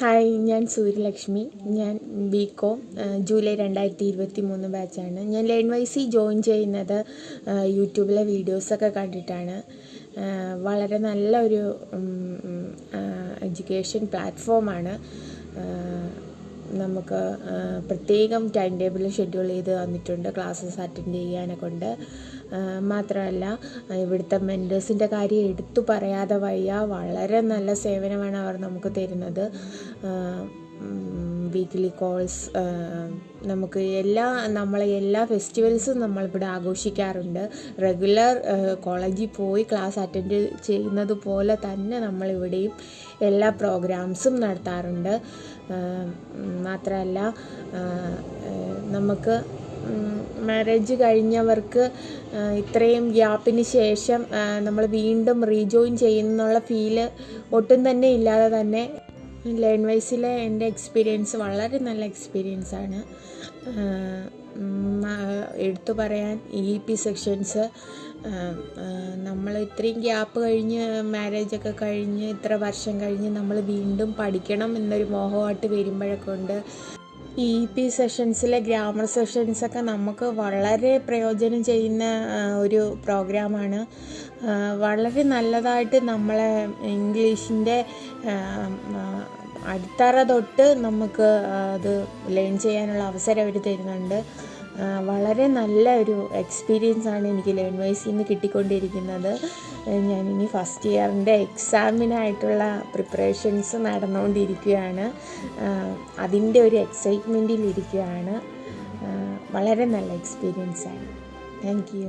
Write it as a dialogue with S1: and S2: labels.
S1: Hi ഞാൻ സൂര്യലക്ഷ്മി. ഞാൻ B com July രണ്ടായിരത്തി ഇരുപത്തി മൂന്ന് ബാച്ചാണ് ഞാൻ ലേൺ വൈസി ജോയിൻ ചെയ്യുന്നത് യൂട്യൂബിലെ വീഡിയോസൊക്കെ കണ്ടിട്ടാണ്. വളരെ വളരെ നല്ലൊരു എഡ്യൂക്കേഷൻ പ്ലാറ്റ്ഫോമാണ് നമുക്ക് പ്രത്യേകം ടൈം ടേബിൾ ഷെഡ്യൂൾ ചെയ്ത് തന്നിട്ടുണ്ട് ക്ലാസ്സസ് അറ്റൻഡ് ചെയ്യാനെ കൊണ്ട്. മാത്രമല്ല ഇവിടുത്തെ മെന്റേഴ്സിന്റെ കാര്യം എടുത്തു പറയാതെ വയ്യ. വളരെ നല്ല സേവനമാണ് അവർ നമുക്ക് തരുന്നത്. വീക്ക്ലി കോൾസ് നമുക്ക് എല്ലാ നമ്മളെ എല്ലാ ഫെസ്റ്റിവൽസും നമ്മളിവിടെ ആഘോഷിക്കാറുണ്ട്. റെഗുലർ കോളേജിൽ പോയി ക്ലാസ് അറ്റൻഡ് ചെയ്യുന്നത് പോലെ തന്നെ നമ്മളിവിടെയും എല്ലാ പ്രോഗ്രാംസും നടത്താറുണ്ട്. മാത്രമല്ല നമുക്ക് മാരേജ് കഴിഞ്ഞവർക്ക് ഇത്രയും ഗ്യാപ്പിന് ശേഷം നമ്മൾ വീണ്ടും റീജോയിൻ ചെയ്യുന്നുള്ള ഫീൽ ഒട്ടും തന്നെ ഇല്ലാതെ തന്നെ ലേൺ വൈസിലെ എന്റെ എക്സ്പീരിയൻസ് വളരെ നല്ല എക്സ്പീരിയൻസ് ആണ്. എടുത്തു പറയാൻ ഇ പി സെക്ഷൻസ് നമ്മൾ ഇത്രയും ഗ്യാപ്പ് കഴിഞ്ഞ് മാരേജൊക്കെ കഴിഞ്ഞ് ഇത്ര വർഷം കഴിഞ്ഞ് നമ്മൾ വീണ്ടും പഠിക്കണം എന്നൊരു മോഹമായിട്ട് വരുമ്പോഴൊക്കെ ഉണ്ട്. ഇ പി സെഷൻസിലെ ഗ്രാമർ സെഷൻസൊക്കെ നമുക്ക് വളരെ പ്രയോജനം ചെയ്യുന്ന ഒരു പ്രോഗ്രാമാണ് വളരെ നല്ലതായിട്ട് നമ്മളെ ഇംഗ്ലീഷിന്റെ അടിത്തറ തൊട്ട് നമുക്ക് അത് ലേൺ ചെയ്യാനുള്ള അവസരം അവർ തരുന്നുണ്ട്. വളരെ നല്ല ഒരു എക്സ്പീരിയൻസ് ആണ് എനിക്ക് ലേൺ വൈസിൽ നിന്ന് കിട്ടിക്കൊണ്ടിരിക്കുന്നത്. ഇനി ഫസ്റ്റ് ഇയറിന്റെ എക്സാമിനായിട്ടുള്ള പ്രിപ്പറേഷൻസ് നടന്നുകൊണ്ടിരിക്കുകയാണ് അതിന്റെ ഒരു എക്സൈറ്റ്മെന്റിലിരിക്കുകയാണ് വളരെ നല്ല എക്സ്പീരിയൻസ് ആണ്. Thank you